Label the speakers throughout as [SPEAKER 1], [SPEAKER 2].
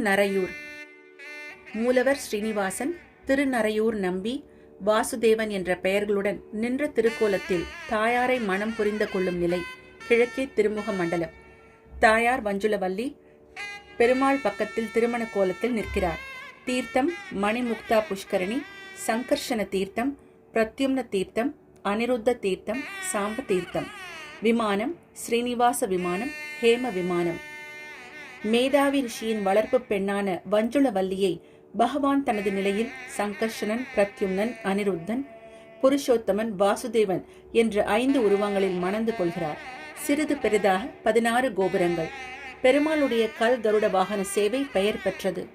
[SPEAKER 1] திருநரையூர் மூலவர் ஸ்ரீனிவாசன் திருநரையூர் நம்பி வாசுதேவன் என்ற பெயர்களுடன் நின்ற திருக்கோலத்தில் தாயாரை மனம் புரிந்து கொள்ளும் நிலை கிழக்கே திருமுக மண்டலம். தாயார் வஞ்சுலவல்லி பெருமாள் பக்கத்தில் திருமண கோலத்தில் நிற்கிறார். தீர்த்தம் மணிமுக்தா புஷ்கரணி சங்கர்ஷண தீர்த்தம் பிரத்யும்ன தீர்த்தம் அனிருத்த தீர்த்தம் சாம்ப தீர்த்தம். விமானம் ஸ்ரீனிவாச விமானம் ஹேம விமானம். மேதாவி ரிஷியின் வளர்ப்பு பெண்ணான வஞ்சுளவல்லியை பகவான் தனது நிலையில் சங்கர்ஷணன் பிரத்யும்னன் அனிருத்தன் புருஷோத்தமன் வாசுதேவன் என்ற ஐந்து உருவங்களில் மணந்து கொள்கிறார். சிறிது பெரிதாக பதினாறு கோபுரங்கள். பெருமாளுடைய கல் கருட வாகன சேவை பெயர் பெற்றது.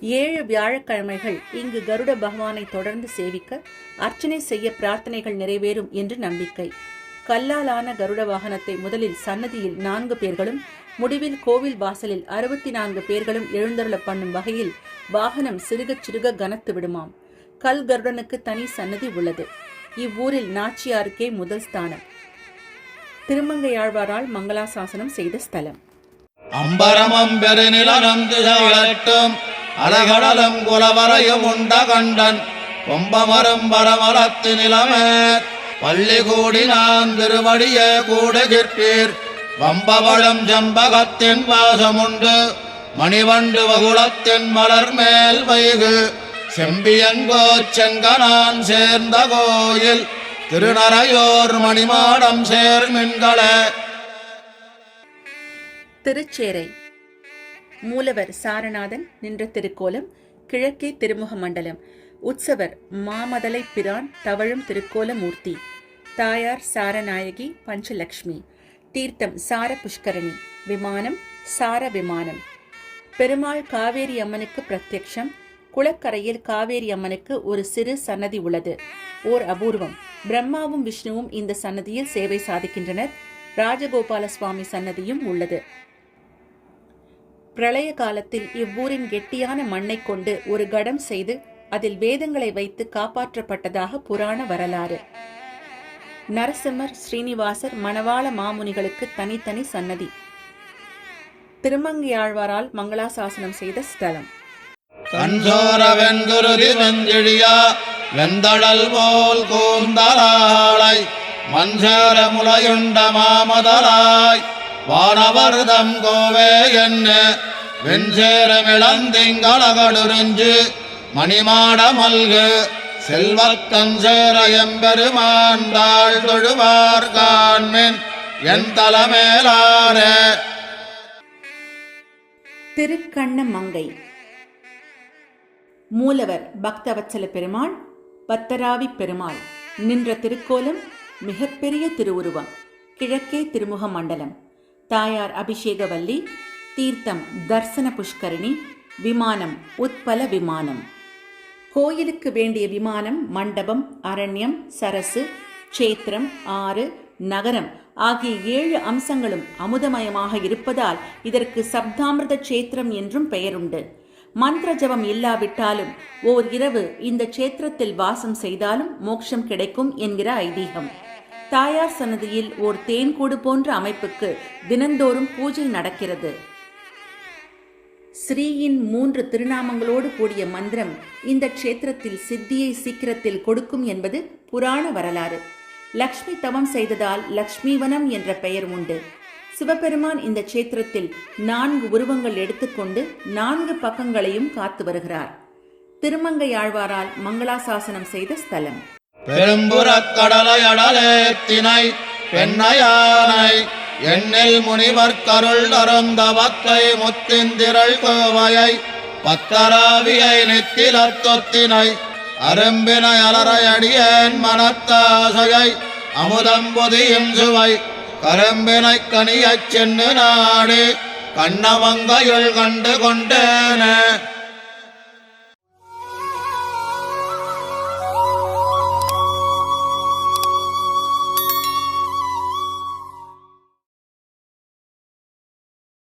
[SPEAKER 1] ஏழு வியாழக்கிழமைகள் இங்கு கருட பகவானை தொடர்ந்து சேவிக்க அர்ச்சனை செய்ய பிரார்த்தனைகள் நிறைவேறும் என்று நம்பிக்கை. கல்லாலான கருட வாகனத்தை முதலில் சன்னதியில் நான்கு பேர்களும் முடிவில் கோவில் வாசலில் அறுபத்தி நான்கு பேர்களும் எழுந்தருள பண்ணும் வகையில் வாகனம் சிறுகச் சிறுக கனத்து விடுமாம். கல் கருடனுக்கு தனி சன்னதி உள்ளது. இவ்வூரில் நாச்சியாருக்கே முதல் ஸ்தானம். திருமங்கையாழ்வாரால் மங்களாசாசனம் செய்த ஸ்தலம்.
[SPEAKER 2] அம்பரமம் பெருநிலனம் திசையட்டும் அலைகடலும் குலவரையும் உண்ட கண்டன். கொம்பமரும் பரமரத்து நிலமே. பள்ளி கூடி நான் திருவடிய கூடுகிற்பீர் வம்பவளம் ஜம்பகத்தின் வாசமுண்டு மணிவண்டு வகுளத்தின் மலர் மேல் வைகு. செம்பியங்கோ செங்கனான் சேர்ந்த கோயில் திருநரையோர் மணிமாடம் சேர்மின்கள
[SPEAKER 1] திருச்சேரை. மூலவர் சாரநாதன் நின்ற திருக்கோலம் கிழக்கே திருமுக மண்டலம் உற்சவர் மாமதலை பிரான் தவழும் திருக்கோலமூர்த்தி. தாயார் சாரநாயகி பஞ்சலக்ஷ்மி. தீர்த்தம் சார புஷ்கரணி விமானம் சார விமானம் பெருமாள் காவேரி அம்மனுக்கு பிரத்யக்ஷம். குளக்கரையில் காவேரி அம்மனுக்கு ஒரு சிறு சன்னதி உள்ளது. ஓர் அபூர்வம். பிரம்மாவும் விஷ்ணுவும் இந்த சன்னதியில் சேவை சாதிக்கின்றனர். ராஜகோபால சுவாமி சன்னதியும் உள்ளது. பிரளய காலத்தில் இவ்வூரின் கெட்டியான மண்ணைக் கொண்டு ஒரு கடம் செய்து அதில் வேதங்களை வைத்து காப்பாற்றப்பட்டதாக புராண வரலாறு. நரசிம்மர் ஸ்ரீனிவாசர் மணவாள மாமுனிகளுக்கு தனித்தனி சன்னதி. திருமங்கியாழ்வாரால் மங்களாசாசனம் செய்த ஸ்தலம்.
[SPEAKER 2] கண்சோர வெண்குருதி வெஞ்செழியா வெந்தழல் போல் கூந்தலாளை மஞ்சர முலையுண்ட மாமதலாய் வானவர்தம் கோவே என்ன வெஞ்சேரமிழந்திங்களகடுறிஞ்சு மணிமாட மல்கு செல்வக்கன் சேர எம்பெருமாண்டாள் தொழுவார் காண்மின் என் தலைமேலான
[SPEAKER 1] திருக்கண்ண மங்கை மூலவர் பக்தவச்சல பெருமாள் பத்தராவி பெருமாள் நின்ற திருக்கோலம் மிகப்பெரிய திருவுருவம் கிழக்கே திருமுக மண்டலம் தாயார் அபிஷேகவல்லி தீர்த்தம் தர்சன புஷ்கரணி விமானம் உத்பல விமானம். கோயிலுக்கு வேண்டிய விமானம் மண்டபம் அரண்யம் சரசு சேத்திரம் ஆறு நகரம் ஆகிய ஏழு அம்சங்களும் அமுதமயமாக இருப்பதால் இதற்கு சப்தாமிரத சேத்திரம் என்றும் பெயருண்டு. மந்திர ஜபம் இல்லாவிட்டாலும் ஓர் இரவு இந்த சேத்திரத்தில் வாசம் செய்தாலும் மோட்சம் கிடைக்கும் என்கிற ஐதீகம். தாயார் சன்னதியில் ஓர் தேன்கூடு போன்ற அமைப்புக்கு தினந்தோறும் பூஜை நடக்கிறது. ஸ்ரீயின் மூன்று திருநாமங்களோடு கூடிய மந்திரம் இந்த க்ஷேத்திரத்தில் சித்தியை சீக்கிரத்தில் கொடுக்கும் என்பது புராண வரலாறு. லக்ஷ்மி தவம் செய்ததால் லக்ஷ்மிவனம் என்ற பெயர் உண்டு. சிவபெருமான் இந்த க்ஷேத்திரத்தில் நான்கு உருவங்கள் எடுத்துக்கொண்டு நான்கு பக்கங்களையும் காத்து வருகிறார். திருமங்கையாழ்வாரால் மங்களாசாசனம் செய்த ஸ்தலம்.
[SPEAKER 2] பெரும்புற கடலை அடலே அடலேத்தினை பெண்ணையானை எண்ணில் முனிவர் கருள் அருந்த வத்தை முத்திந்திரள் கோவையை பத்தராவியை நெத்திலத்தொத்தினை அரும்பினை அலரை மனத்தாசையை அமுதம் பொதியும் சுவை கரும்பினை கனியச் சென்று நாடு கண்ணவங்கையுள் கண்டு கொண்டேனே.